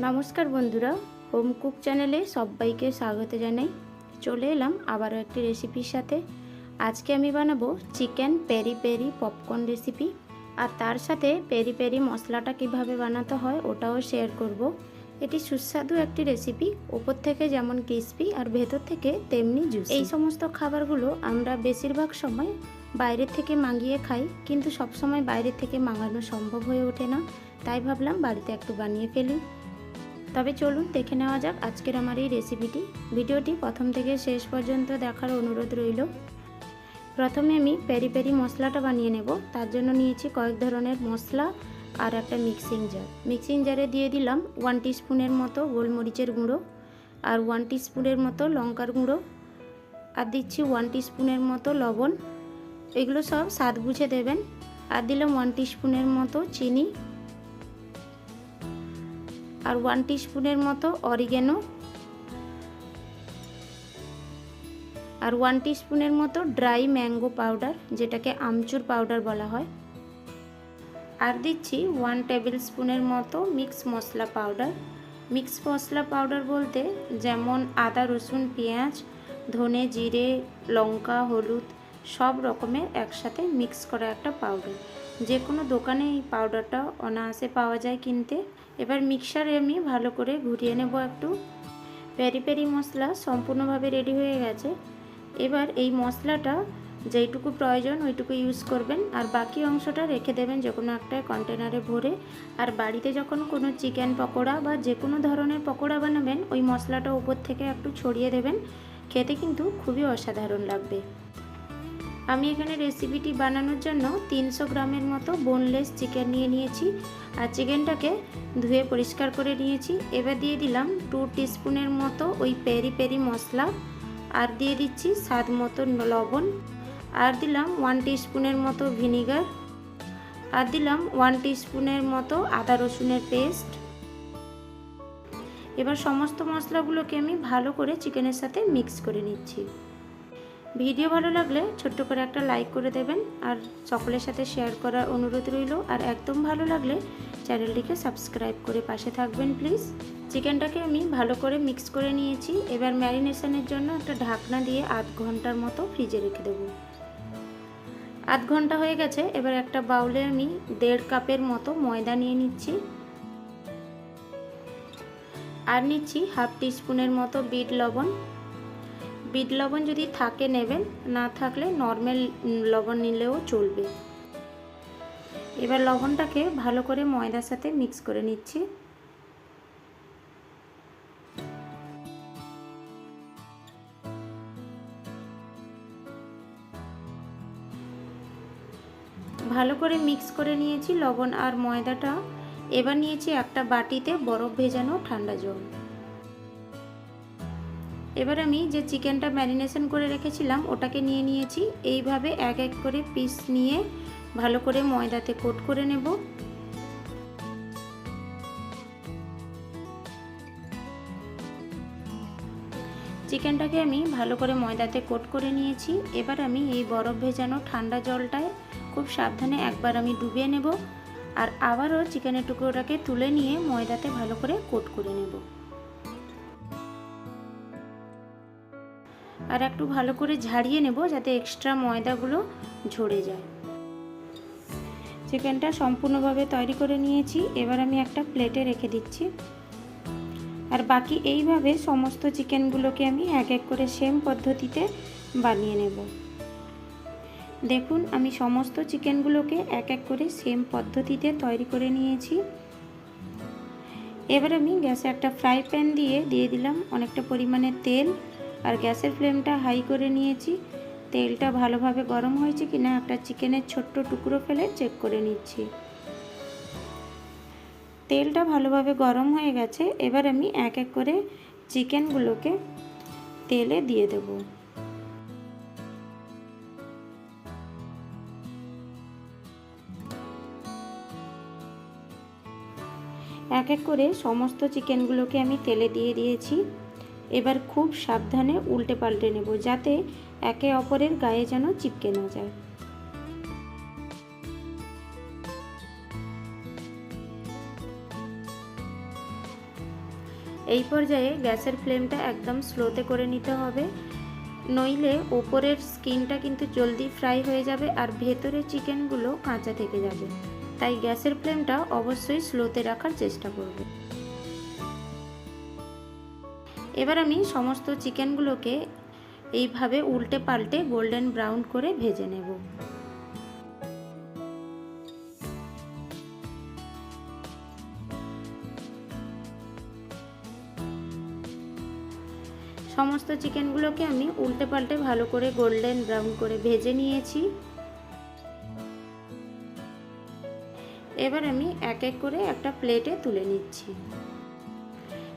নমস্কার বন্ধুরা, home cook চ্যানেলে সবাইকে স্বাগত জানাই। চলে এলাম আবারও একটি রেসিপির সাথে। আজকে আমি বানাবো chicken peri peri popcorn recipe. আর তার সাথে পেরি পেরি মশলাটা কীভাবে বানাতে হয় ওটাও শেয়ার করব। এটি সুস্বাদু একটি রেসিপি, ওপর থেকে যেমন ক্রিসপি আর ভেতর থেকে তেমনি জুস এই সমস্ত খাবারগুলো আমরা বেশিরভাগ সময় বাইরের থেকে মাঙিয়ে খাই, কিন্তু সবসময় বাইরের থেকে মাঙানো সম্ভব হয়ে ওঠে না। তাই ভাবলাম বাড়িতে একটু বানিয়ে ফেলি। তবে চলুন দেখে নেওয়া যাক আজকের আমার এই রেসিপিটি ভিডিওটি প্রথম থেকে শেষ পর্যন্ত দেখার অনুরোধ রইল। প্রথমে আমি পেরি পেরি মশলাটা বানিয়ে নেব। তার জন্য নিয়েছি কয়েক ধরনের মশলা আর একটা মিক্সিং জার মিক্সিং জারে দিয়ে দিলাম ওয়ান স্পুনের মতো গোলমরিচের গুঁড়ো আর ওয়ান স্পুনের মতো লঙ্কার গুঁড়ো। আর দিচ্ছি ওয়ান স্পুনের মতো লবণ। এগুলো সব স্বাদ বুঝে দেবেন। আর দিলাম ওয়ান স্পুনের মতো চিনি। আর ওয়ান স্পুনের মতো অরিগেনো আর ওয়ান স্পুনের মতো ড্রাই ম্যাঙ্গো পাউডার যেটাকে আমচুর পাউডার বলা হয়। আর দিচ্ছি ওয়ান টেবিল স্পুনের মতো মিক্স মশলা পাউডার মিক্স মশলা পাউডার বলতে যেমন আদা, রসুন, পেঁয়াজ, ধনে, জিরে, লঙ্কা, হলুদ, সব রকমের একসাথে মিক্স করা একটা পাউডার যে কোনো দোকানে এই পাউডারটা অনায়াসে পাওয়া যায় কিনতে। এবার মিক্সারে আমি ভালো করে ঘুরিয়ে নেব একটু। পেরি পেরি মশলা সম্পূর্ণভাবে রেডি হয়ে গেছে। এবার এই মশলাটা যেইটুকু প্রয়োজন ওইটুকু ইউজ করবেন আর বাকি অংশটা রেখে দেবেন যে কোনো একটা কন্টেনারে ভরে। আর বাড়িতে যখন কোনো চিকেন পকোড়া বা যে কোনো ধরনের পকোড়া বানাবেন, ওই মশলাটা উপর থেকে একটু ছড়িয়ে দেবেন। খেতে কিন্তু খুবই অসাধারণ লাগবে। আমি এখানে রেসিপিটি বানানোর জন্য তিনশো গ্রামের মতো বোনলেস চিকেন নিয়ে নিয়েছি। আর চিকেনটাকে ধুয়ে পরিষ্কার করে নিয়েছি। এবার দিয়ে দিলাম টু টিস্পুনের মতো ওই পেরি পেরি মশলা। আর দিয়ে দিচ্ছি স্বাদ মতো লবণ। আর দিলাম ওয়ান স্পুনের মতো ভিনিগার আর দিলাম ওয়ান স্পুনের মতো আদা রসুনের পেস্ট এবার সমস্ত মশলাগুলোকে আমি ভালো করে চিকেনের সাথে মিক্স করে নিচ্ছি। ভিডিও ভালো লাগলে ছোট্ট করে একটা লাইক করে দেবেন আর সকলের সাথে শেয়ার করার অনুরোধ রইল। আর একদম ভালো লাগলে চ্যানেলটিকে সাবস্ক্রাইব করে পাশে থাকবেন, প্লিজ। চিকেনটাকে আমি ভালো করে মিক্স করে নিয়েছি। এবার ম্যারিনেশনের জন্য একটা ঢাকনা দিয়ে আধ ঘণ্টার মতো ফ্রিজে রেখে দেবো। আধ ঘণ্টা হয়ে গেছে, এবার একটা বাউলে আমি দেড় কাপের মতো ময়দা নিয়ে নিচ্ছি। আর নিচ্ছি হাফ টিস্পুনের মতো বিট লবণ। বিট লবণ যদি থাকে নেবেন, না থাকলে নর্মাল লবণ নিলেও চলবে। এবার লবণটাকে ভালো করে ময়দার সাথে মিক্স করে নিচ্ছি। ভালো করে মিক্স করে নিয়েছি লবণ আর ময়দাটা। এবার নিয়েছি একটা বাটিতে বরফ ভেজানো ঠান্ডা জল। এবার আমি যে চিকেনটা ম্যারিনেশন করে রেখেছিলাম, ওটাকে নিয়ে নিয়েছি। এইভাবে এক এক করে পিস নিয়ে ভালো করে ময়দাতে কোট করে নেব। চিকেনটাকে আমি ভালো করে ময়দাতে কোট করে নিয়েছি। এবার আমি এই বরফ ভেজানো ঠান্ডা জলটায় খুব সাবধানে একবার আমি ডুবিয়ে নেব। আর আবারও চিকেনের টুকরোটাকে তুলে নিয়ে ময়দাতে ভালো করে কোট করে নেব। আর একটু ভালো করে ঝাড়িয়ে নেব যাতে এক্সট্রা ময়দাগুলো ঝরে যায়। চিকেনটা সম্পূর্ণভাবে তৈরি করে নিয়েছি। এবার আমি একটা প্লেটে রেখে দিচ্ছি। আর বাকি এইভাবে সমস্ত চিকেনগুলোকে আমি এক এক করে সেম পদ্ধতিতে বানিয়ে নেব। দেখুন, আমি সমস্ত চিকেনগুলোকে এক এক করে সেম পদ্ধতিতে তৈরি করে নিয়েছি। এবার আমি গ্যাসে একটা ফ্রাই প্যান দিয়ে দিয়ে দিলাম। অনেকটা পরিমাণে তেল আর গ্যাসের ফ্লেমটা হাই করে নিয়েছি। তেলটা ভালোভাবে গরম হয়েছে কি না একটা চিকেনের ছোট্ট টুকরো ফেলে চেক করে নিচ্ছি। তেলটা ভালোভাবে গরম হয়ে গেছে, এবার আমি এক এক করে চিকেনগুলোকে তেলে দিয়ে দেব। এক এক করে সমস্ত চিকেনগুলোকে আমি তেলে দিয়ে দিয়েছি। এবার খুব সাবধানে উল্টে পাল্টে নেব যাতে একে অপরের গায়ে যেন চিপকে না যায়। এই পর্যায়ে গ্যাসের ফ্লেমটা একদম স্লোতে করে নিতে হবে। নইলে ওপরের স্কিনটা কিন্তু জলদি ফ্রাই হয়ে যাবে আর ভেতরে চিকেনগুলো কাঁচা থেকে যাবে। তাই গ্যাসের ফ্লেমটা অবশ্যই স্লোতে রাখার চেষ্টা করবে। এবার আমি সমস্ত চিকেনগুলোকে এইভাবে উল্টে পাল্টে গোল্ডেন ব্রাউন করে ভেজে নেব। সমস্ত চিকেনগুলোকে আমি উল্টে পাল্টে ভালো করে গোল্ডেন ব্রাউন করে ভেজে নিয়েছি। এবার আমি এক এক করে একটা প্লেটে তুলে নিচ্ছি।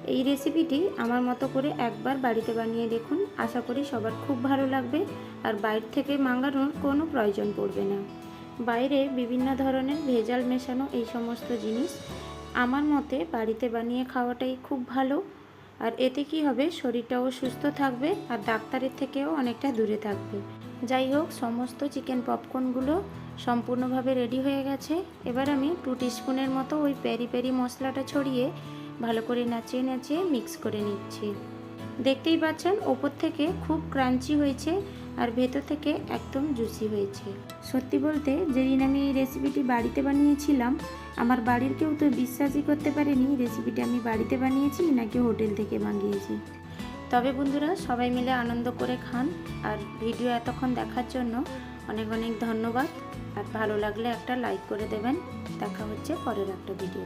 এই রেসিপিটি আমার মতো করে একবার বাড়িতে বানিয়ে দেখুন। আশা করি সবার খুব ভালো লাগবে। আর বাইরে থেকে মাঙ্গানোর কোনো প্রয়োজন পড়বে না। বাইরে বিভিন্ন ধরনের ভেজাল মেশানো এই সমস্ত জিনিস আমার মতে বাড়িতে বানিয়ে খাওয়াটাই খুব ভালো। আর এতে কি হবে? শরীরটাও সুস্থ থাকবে আর ডাক্তারের থেকেও অনেকটা দূরে থাকবে। যাই হোক, সমস্ত চিকেন পপকর্নগুলো সম্পূর্ণভাবে রেডি হয়ে গেছে। এবার আমি টু স্পুনের মতো ওই পেরি পেরি মশলাটা ছড়িয়ে ভালো করে নাচিয়ে নাচিয়ে মিক্স করে নিচ্ছি। দেখতেই পাচ্ছেন, ওপর থেকে খুব ক্রাঞ্চি হয়েছে আর ভেতর থেকে একদম জুসি হয়েছে। সত্যি বলতে, যেদিন আমি এই রেসিপিটি বাড়িতে বানিয়েছিলাম, আমার বাড়ির কেউ তো বিশ্বাসই করতে পারেনি রেসিপিটি আমি বাড়িতে বানিয়েছি নাকি হোটেল থেকে বানিয়েছি তবে বন্ধুরা, সবাই মিলে আনন্দ করে খান আর ভিডিও এতক্ষণ দেখার জন্য অনেক অনেক ধন্যবাদ। আর ভালো লাগলে একটা লাইক করে দেবেন। দেখা হচ্ছে পরের একটা ভিডিও